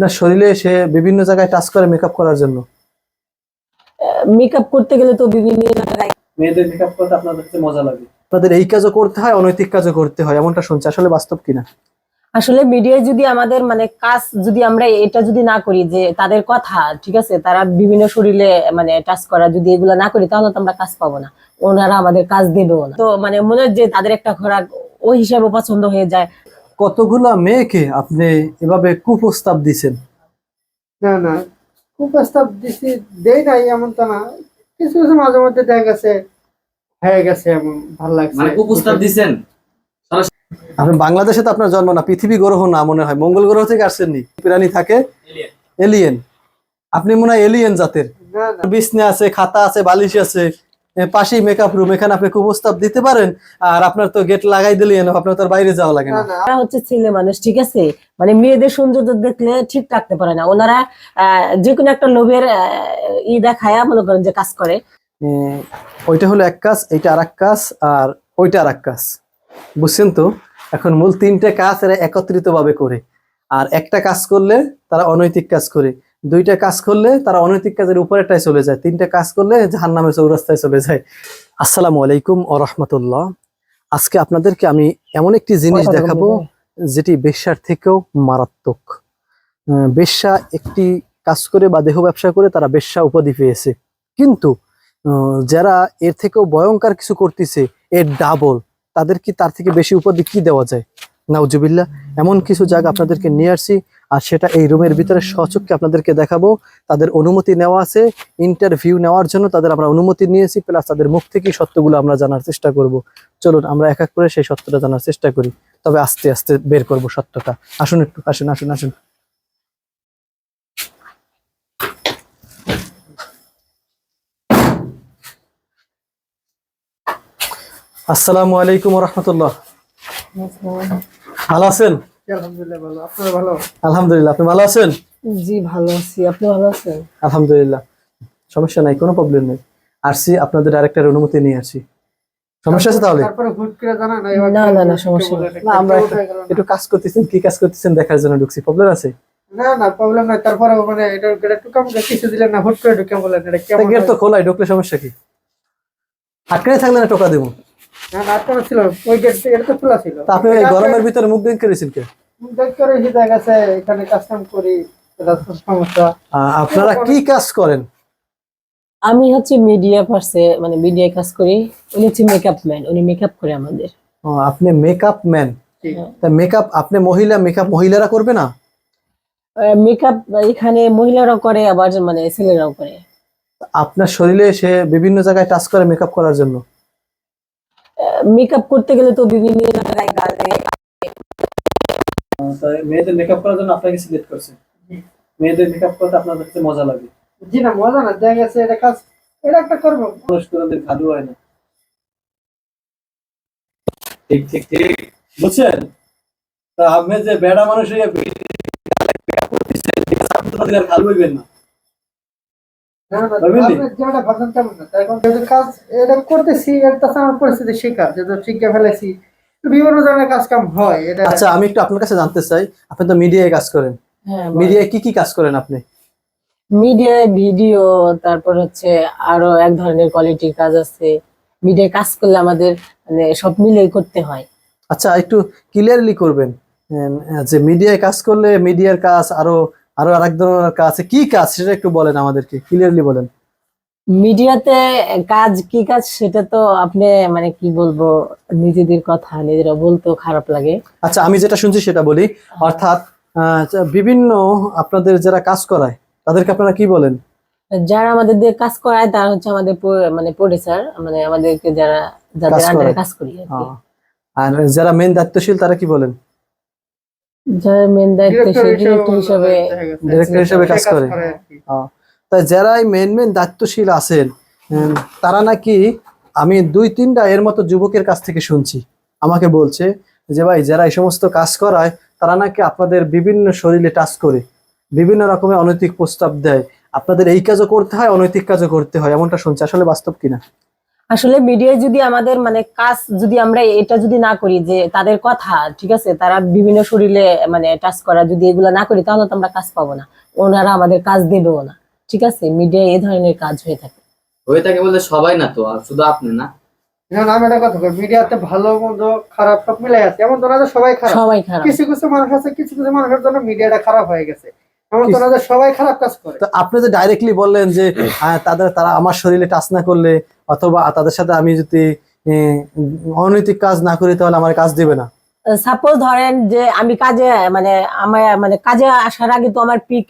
আপনার শরীরে সে বিভিন্ন জায়গায় টাচ করে মেকআপ করার জন্য? মেকআপ করতে গেলে তো বিভিন্ন জায়গায় মেয়েদের মেকআপ করতে আপনাদের কাছে মজা লাগে। আপনাদের এই কাজও করতে হয় অনৈতিক কাজও করতে হয় এমনটা শুনছি। আসলে বাস্তব কিনা? আসলে মিডিয়ায় যদি আমাদের মানে কাজ যদি আমরা এটা যদি না করি যে তাদের কথা ঠিক আছে তারা বিভিন্ন শরীরে মানে টাচ করা যদি এগুলো না করি তাহলে তো আমরা কাজ পাবো না। ওনারা আমাদের কাজ দেবেও না। তো মানে মনে হয় যে তাদের একটা খোরাক ওই হিসাবে পছন্দ হয়ে যায়। কতগুলা মেয়েকে আপনি এভাবে কুপ্রস্তাব দিছেন? না না কুপ্রস্তাব প্রস্তাব দিছি দেই নাই এমন তো না। কিছু কিছু মাঝে মধ্যে দেখা গেছে হয়ে গেছে এমন ভালো লাগছে। মানে কুপ্রস্তাব দিছেন? আপনি বাংলাদেশে তো আপনার জন্ম না পৃথিবী গ্রহ না মনে হয়। মঙ্গল গ্রহ থেকে আসছেননি? প্রাণী থাকে? এলিয়েন আপনি মনে হয় এলিয়েন জাতের। বিছনা আছে খাতা আছে বালিশ আছে। পাশেই মেকআপ রুম এখানে আপনি কুপ্রস্তাব দিতে পারেন আর আপনার তো গেট লাগাই দিলেন আপনার তো বাইরে যাওয়া লাগে না। ওরা হচ্ছে ছেলে মানুষ ঠিক আছে? মানে মেয়েদের সৌন্দর্য দেখলে ঠিক রাখতে পারে না। ওনারা যে কোনো একটা লোভের ই দেখায়া মনে করেন যে কাজ করে। ওইটা হলো এক কাজ এইটা আর এক কাজ আর ওইটা আর এক কাজ। বুঝছেন তো? এখন মূল তিনটে কাজ এরা একত্রিত ভাবে করে। আর একটা কাজ করলে তারা অনৈতিক কাজ করে। দুইটা কাজ করলে তারা অনৈতিক কাজের উপরেটাই চলে যায় তিনটা কাজ করলে জাহান নামের চৌরাস্তায় চলে যায়। আসসালামু আলাইকুম ও রহমতুল্লাহ। আজকে আপনাদেরকে আমি এমন একটি জিনিস দেখাবো যেটি বেশ্যার থেকেও মারাত্মক। বেশ্যা একটি কাজ করে বা দেহ ব্যবসা করে তারা বেশ্যা উপাধি পেয়েছে। কিন্তু আহ, যারা এর থেকেও ভয়ঙ্কর কিছু করতেছে এর ডাবল তাদের কি তার থেকে বেশি উপাধি কি দেওয়া যায়? নাউজুবিল্লাহ, এমন কিছু জায়গা আপনাদেরকে নিয়ে আসছি, আর সেটা এই রুমের ভিতরে সচক্ষে আপনাদেরকে দেখাবো। তাদের অনুমতি নেওয়া আছে ইন্টারভিউ নেওয়ার জন্য তাদের আমরা অনুমতি নিয়েছি প্লাস তাদের মুখ থেকেই সত্যগুলো আমরা জানার চেষ্টা করব। চলুন, আমরা এক এক করে সেই সত্যটা জানার চেষ্টা করি। তবে আস্তে আস্তে বের করব সত্যটা। আসুন একটু, আসুন আসুন আসুন। আসসালামু আলাইকুম রহমতুল্লাহ। ভালো আছেন? আলহামদুলিল্লাহ ভালো। আপনারা ভালো? আলহামদুলিল্লাহ আপনি ভালো আছেন? জি ভালো আছি। আপনি ভালো আছেন? আলহামদুলিল্লাহ। সমস্যা নাই কোনো প্রবলেম নেই। আসছি আপনাদের ডাইরেক্টর অনুমতি নিয়ে আসছি। সমস্যা আছে তাহলে? তারপরে হুট করে জানা না না, না, না, সমস্যা না আমরা একটা- কাজ করতেছেন কি কাজ করতেছেন দেখার জন্য ঢুকছি। প্রবলেম আছে? না না প্রবলেম নাই। তারপরে মানে এটা একটু কম কিছু দিলেন না হুট করে ঢুকে বলেন এটা কেমন গেট তো? খোলাই ঢুকলে সমস্যা কি? আটকানে থাকলে না টোকা দেবো? আপনি গরমের ভিতরে মুখ করেছেন কে? এসে আপনারা কি কাজ করেন? আমি হচ্ছে মিডিয়া পার্সে মানে মিডিয়ায় কাজ করি। উনি হচ্ছে মেকআপ ম্যান উনি মেকআপ করে আমাদের। আপনি মেকআপ ম্যান তা মেকআপ আপনি মহিলা মেকআপ মহিলারা করবে না? মেকআপ এখানে মহিলারাও করে আবার মানে ছেলেরাও করে। আপনার শরীরে সে বিভিন্ন জায়গায় টাচ করে মেকআপ করার জন্য। মেকআপ করতে গেলে তো বিভিন্ন জায়গায় গালে মেয়েদের মেকআপ করার জন্য আপনাকে সিলেক্ট করছে। মেয়েদের মেকআপ করতে আপনাদের কাছে মজা লাগে। জি না মজা না দেখা গেছে এটা কাজ এটা একটা করব। পুরস্কারদের খাদু হয় না। ঠিক ঠিক ঠিক। বুঝছেন? তা আপনি যে বেড়া মানুষ হয়ে খালু হইবেন না। কাজ এটা করতেছি এটা আমার পরিস্থিতি শেখা যেহেতু শিখে ফেলেছি। বিভিন্ন ধরনের কাজ কাম হয় এটা আচ্ছা আমি একটু আপনার কাছে জানতে চাই। আপনি তো মিডিয়ায় কাজ করেন। হ্যাঁ মিডিয়ায় কি কি কাজ করেন আপনি? মিডিয়ায় ভিডিও তারপর হচ্ছে আরও এক ধরনের কোয়ালিটির কাজ আছে। মিডিয়ায় কাজ করলে আমাদের মানে সব মিলেই করতে হয়। আচ্ছা একটু ক্লিয়ারলি করবেন। যে মিডিয়ায় কাজ করলে মিডিয়ার কাজ আরও আরও আরেক ধরনের কাজ আছে। কি কাজ? সেটা একটু বলেন আমাদেরকে ক্লিয়ারলি বলেন। মিডিয়াতে কাজ কি কাজ সেটা তো আপনি মানে কি বলব নিজেদের কথা নিজেরা বলতেও খারাপ লাগে। আচ্ছা আমি যেটা শুনছি সেটা বলি। অর্থাৎ বিভিন্ন আপনাদের যারা কাজ করায় তাদেরকে আপনারা কি বলেন? যারা আমাদের দিয়ে কাজ করায় তারা হচ্ছে আমাদের মানে প্রডিউসার মানে আমাদেরকে যারা যাদের আন্ডারে কাজ করি আর আর যারা মেন দায়িত্বশীল তারা কি বলেন? যারা মেন দায়িত্ব ডিরেক্টর ডিরেক্টর হিসাবে দেখা গেছে। ডিরেক্টর হিসেবে কাজ করে। তাই যারাই মেন মেন দায়িত্বশীল আছেন তারা নাকি আমি দুই তিনটা এর মতো যুবকের কাছ থেকে শুনছি। আমাকে বলছে যে ভাই যারা এই সমস্ত কাজ করায় তারা নাকি আপনাদের বিভিন্ন শরীরে টাচ করে বিভিন্ন রকমের অনৈতিক প্রস্তাব দেয়। আপনাদের এই কাজও করতে হয় অনৈতিক কাজও করতে হয়। এমনটা শুনছি। আসলে বাস্তব কিনা? আসলে মিডিয়ায় যদি আমাদের মানে কাজ যদি আমরা এটা যদি না করি যে তাদের কথা ঠিক আছে তারা বিভিন্ন শরীরে মানে টাচ করা যদি এগুলো না করি তাহলে তো আমরা কাজ পাবো না। ওনারা আমাদের কাজ দেবেও না ঠিক আছে? মিডিয়ায় এই ধরনের কাজ হয়ে থাকে। হয়ে থাকে বলতে সবাই না তো আর শুধু আপনি না। আমি একটা কথা কই মিডিয়াতে ভালো মন্দ খারাপ সব মিলাই আছে। এমন তো সবাই খারাপ। সবাই খারাপ। কিছু কিছু মানুষ আছে কিছু কিছু মানুষের জন্য মিডিয়াটা খারাপ হয়ে গেছে। সবাই খারাপ কাজ করে। তো আপনি যে ডাইরেক্টলি বললেন যে তাদের তারা আমার শরীরে টাচ না করলে অথবা তাদের সাথে আমি যদি অনৈতিক কাজ না করি তাহলে আমার কাজ দিবে না। সাপোজ ধরেন যে আমি কাজে মানে আমার মানে কাজে আসার আগে তো আমার পিক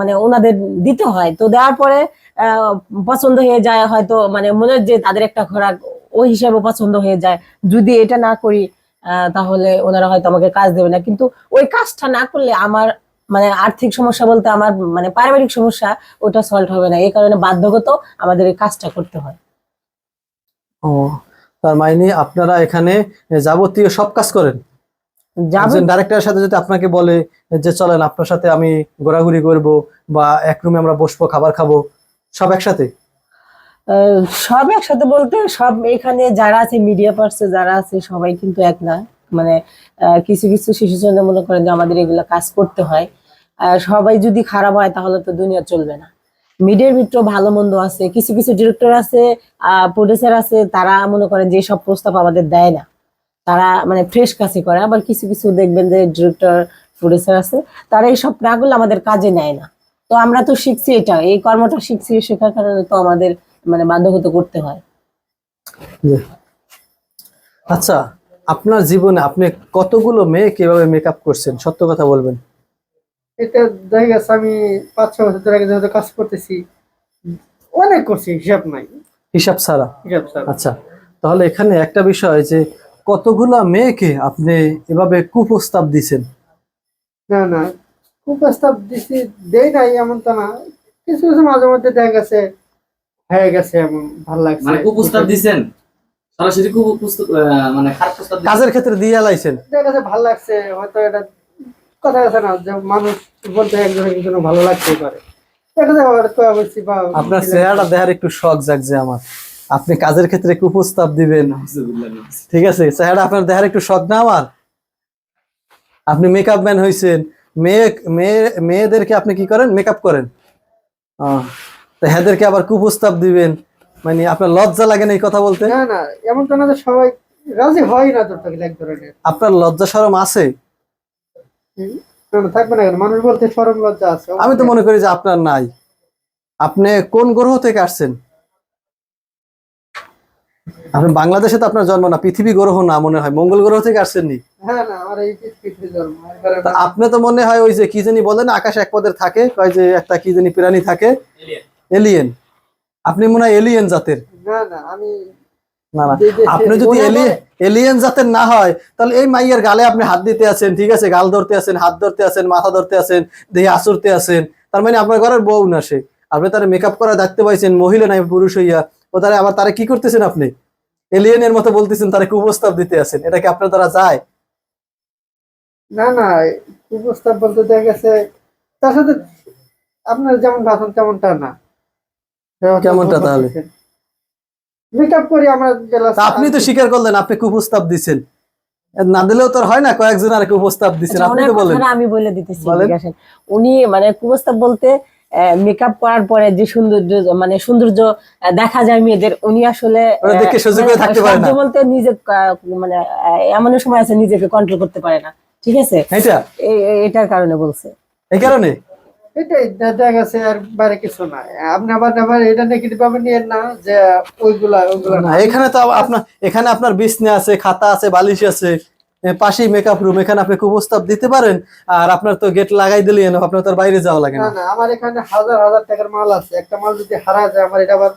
মানে ওনাদের দিতে হয়। তো দেওয়ার পরে আহ, পছন্দ হয়ে যায় হয়তো মানে মনে হয় যে তাদের একটা খোরাক ওই হিসাবে পছন্দ হয়ে যায়। যদি এটা না করি আহ, তাহলে ওনারা হয়তো আমাকে কাজ দেবে না। কিন্তু ওই কাজটা না করলে আমার মানে আর্থিক সমস্যা বলতে আমার মানে পারিবারিক সমস্যা ওটা সলভ হবে না। এই কারণে বাধ্যগত আমাদের এই কাজটা করতে হয়। ও তার মানে আপনারা এখানে যাবতীয় সব কাজ করেন? ডাইরেক্টরের সাথে যদি আপনাকে বলে যে চলেন আপনার সাথে আমি ঘোরাঘুরি করব বা এক রুমে আমরা বসবো খাবার খাব সব একসাথে? সব একসাথে বলতে সব এখানে যারা আছে মিডিয়া পার্সে যারা আছে সবাই কিন্তু এক না। মানে কিছু কিছু শিশু জন্য মনে করেন যে আমাদের এগুলো কাজ করতে হয়। সবাই যদি খারাপ হয় তাহলে তো দুনিয়া চলবে না। মিডিয়ার মিত্র ভালো মন্দ আছে, কিছু কিছু ডিরেক্টর আছে প্রডিউসার আছে, তারা মনে করেন যে সব প্রস্তাব আমাদের দেয় না। তারা মানে ফ্রেশ কাজই করে, আবার কিছু কিছু দেখবেন যে ডিরেক্টর প্রডিউসার আছে, তারা এই সব নাগুলো আমাদের কাজে নেয় না। তো আমরা তো শিখছি এটা, এই কর্মটা শিখছি, শেখার কারণে তো আমাদের মানে বাধ্যগত করতে হয়। আচ্ছা আপনার জীবনে আপনি কতগুলো মেয়ে কীভাবে মেকআপ করছেন? সত্য কথা বলবেন। এটা দেখা গেছে আমি পাঁচ ছ বছর ধরে যেহেতু কাজ করতেছি অনেক করছি হিসাব নাই। হিসাব ছাড়া? হিসাব ছাড়া। আচ্ছা তাহলে এখানে একটা বিষয় যে কতগুলা মেয়েকে আপনি এভাবে কুপ্রস্তাব দিছেন? না না কুপ্রস্তাব প্রস্তাব দিছি দেই নাই এমন তো না। কিছু কিছু মাঝে মধ্যে দেখা গেছে হয়ে গেছে এমন ভালো লাগছে। মানে কুপ্রস্তাব দিছেন? সরাসরি আহ, মানে খারাপ প্রস্তাব কাজের ক্ষেত্রে দিয়ে লাইছেন গেছে ভালো লাগছে হয়তো এটা কথা আছে না যে মানুষ বলতে একজন একজন ভালো লাগতেই পারে। এটা দেখা হয়তো বলছি বা আপনার চেহারাটা দেখার একটু শখ জাগছে আমার। আপনি কাজের ক্ষেত্রে কুপ্রস্তাব দিবেন। নাউজুবিল্লাহ, নাউজুবিল্লাহ। ঠিক আছে চেহারা আপনার দেখার একটু শখ না আমার? আপনি মেকআপ ম্যান হয়েছেন। মেয়ে মেয়ে মেয়েদেরকে আপনি কি করেন? মেকআপ করেন। হ্যাঁদেরকে আবার কুপ্রস্তাব দিবেন। মানে আপনার লজ্জা লাগে না এই কথা বলতে? না না এমন তো না যে সবাই রাজি হয় না তোর থেকে এক ধরনের। আপনার লজ্জা সরম আছে? থাকবে না কেন? মানুষ বলতে সরম লজ্জা আছে আমি তো মনে করি যে আপনার নাই। আপনি কোন গ্রহ থেকে আসছেন? আপনি বাংলাদেশে তো আপনার জন্ম না পৃথিবী গ্রহ না মনে হয়। মঙ্গল গ্রহ থেকে আসছেন নি হ্যাঁ আপনি তো মনে হয় ওই যে কি জানি বলেন আকাশ এক পদের থাকে কয় যে একটা কি জানি প্রাণী থাকে। এলিয়েন আপনি মনে হয় এলিয়েন জাতের? না না আমি না না। যে- যে- আপনি যদি এলিয়েন জাতের না হয় তাহলে এই মাইয়ের গালে আপনি হাত দিতে আছেন ঠিক আছে? গাল ধরতে আছেন হাত ধরতে আছেন মাথা ধরতে আছেন দেহে আসরতে আছেন। তার মানে আপনার ঘরের বউ না সে। আপনি তারা মেকআপ করা দেখতে পাইছেন মহিলা নাই পুরুষ হইয়া। ও তারা আবার তারা কি করতেছেন আপনি? এলিয়েনের মতো বলতেছেন তারা কুপ্রস্তাব দিতে আছেন। এটা কি আপনার দ্বারা যায়? না না কুপ্রস্তাব বলতে দেখা গেছে তার সাথে আপনার যেমন ভাষণ তেমনটা না। কেমনটা তাহলে? মেকআপ করি আমরা আপনি তো স্বীকার করলেন আপনি কুপ্রস্তাব দিছেন। না দিলেও তো হয় না কয়েকজন আর কুপ্রস্তাব দিচ্ছেন আচ্ছা, আপনি তো বলেন। আমি বলে দিতেছি উনি মানে কুবস্তাব বলতে মেকআপ করার পরে যে সৌন্দর্য মানে সৌন্দর্য দেখা যায় মেয়েদের উনি আসলে দেখে সহ্য করে মানে থাকতে পারে না। বলতে নিজে মানে এমন সময় আছে নিজেকে কন্ট্রোল করতে পারে না ঠিক আছে? এটা এটার কারণে বলছে। এই কারণে? এটাই দেখা গেছে আর বাইরে কিছু না আপনি আবার আবার এটা নেগেটিভ ভাবে নিয়ে না যে ওইগুলা ওইগুলা না না। এখানে তো আপনার এখানে আপনার বিছনে আছে খাতা আছে বালিশ আছে পাশেই মেকআপ রুম এখানে আপনি কুপ্রস্তাব দিতে পারেন আর আপনার তো গেট লাগাই দিলেন আপনার তো আর বাইরে যাওয়া লাগে না। না না আমার এখানে হাজার হাজার টাকার মাল আছে। একটা মাল যদি হারা যায় আমার এটা আবার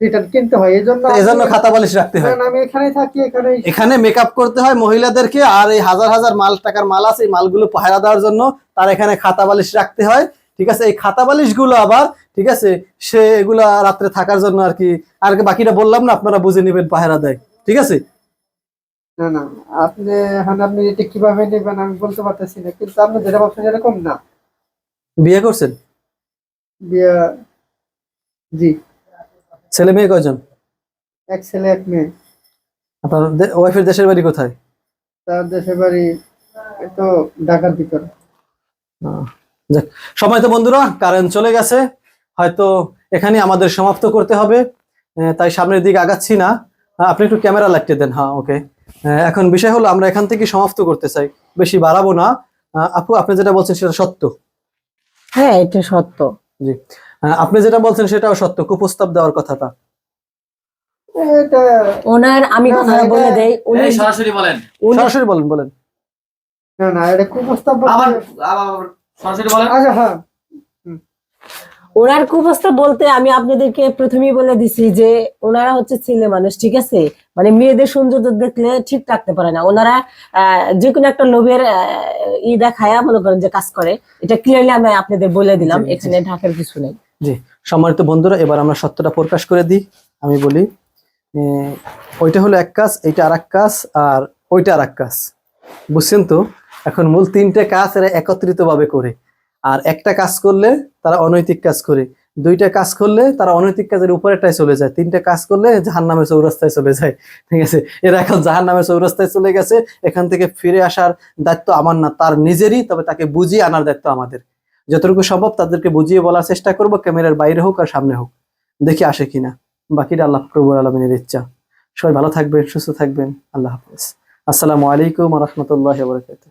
রিটার্ন কিনতে হয়। এই জন্য তো এজন্য আমি- খাতা বালিশ রাখতে হয়। না, না, আমি এখানেই থাকি এখানেই এখানে মেকআপ করতে হয় মহিলাদেরকে আর এই হাজার হাজার মাল টাকার মাল আছে এই মালগুলো পাহারা দেওয়ার জন্য তার এখানে খাতা বালিশ রাখতে হয়। ঠিক আছে? এই খাতা বালিশগুলো আবার ঠিক আছে? সে এগুলা রাত্রে থাকার জন্য আর কি আর বাকিটা বললাম না আপনারা বুঝে নেবেন পাহারা দেয়। ঠিক আছে? না না আপনি এখন আপনি এটা কীভাবে নেবেন আমি বলতে পারতেছি না কিন্তু আপনি যেটা ভাবছেন এরকম না। বিয়ে করছেন? বিয়ে জি। ছেলে মেয়ে কয়জন? এক ছেলে এক মেয়ে। আপনার ওয়াইফের দেশের বাড়ি কোথায়? তার দেশের বাড়ি তো ঢাকার ভিতরে। যাক সময় তো বন্ধুরা কারেন্ট চলে গেছে। হয়তো এখানে আমাদের সমাপ্ত করতে হবে। তাই সামনের দিকে আগাচ্ছি না। আপনি একটু ক্যামেরা লাগতে দেন হ্যাঁ ওকে এখন বিষয় হলো আমরা এখান থেকে সমাপ্ত করতে চাই। বেশি বাড়াবো না। আহ, আপু আপনি যেটা বলছেন সেটা সত্য? হ্যাঁ এটা সত্য। জি। আপনি যেটা বলছেন সেটাও সত্য কুপ্রস্তাব দেওয়ার কথাটা। এটা ওনার আমি কথাটা বলে দেই উনি সরাসরি বলেন। সরাসরি বলেন বলেন। না না এটা কুপ্রস্তাব আবার আবার সরাসরি বলেন। আচ্ছা হ্যাঁ। ওনার কুপ্রস্তাব বলতে আমি আপনাদেরকে প্রথমেই বলে দিছি যে ওনারা হচ্ছে ছেলে মানুষ ঠিক আছে? মানে মেয়েদের সৌন্দর্য দেখলে ঠিক রাখতে পারে না। ওনারা আহ, যে কোনো একটা লোভের আহ, ই দেখায়া মনে করেন যে কাজ করে। এটা ক্লিয়ারলি আমি আপনাদের বলে দিলাম। এখানে ঢাকার কিছু নেই। জি সম্মানিত বন্ধুরা এবার আমরা সত্যটা প্রকাশ করে দিই। আমি বলি ওইটা হলো এক কাজ এইটা আর এক কাজ আর ওইটা আর এক কাজ। বুঝছেন তো? এখন মূল তিনটে কাজ এরা একত্রিত ভাবে করে। আর একটা কাজ করলে তারা অনৈতিক কাজ করে। দুইটা কাজ করলে তারা অনৈতিক কাজের উপরেটাই চলে যায়। তিনটা কাজ করলে জাহান নামের চৌরাস্তায় চলে যায়। ঠিক আছে? এরা এখন জাহান নামের চৌরাস্তায় চলে গেছে। এখান থেকে ফিরে আসার দায়িত্ব আমার না, তার নিজেরই, তবে তাকে বুঝিয়ে আনার দায়িত্ব আমাদের। যতটুকু সম্ভব তাদেরকে বুঝিয়ে বলার চেষ্টা করব, ক্যামেরার বাইরে হোক আর সামনে হোক। দেখি আসে কিনা। বাকিটা আল্লাহ প্রভুর আলমিনের ইচ্ছা। সবাই ভালো থাকবেন, সুস্থ থাকবেন। আল্লাহ হাফিজ। আসসালামু আলাইকুম রহমতুল্লাহ বরকাত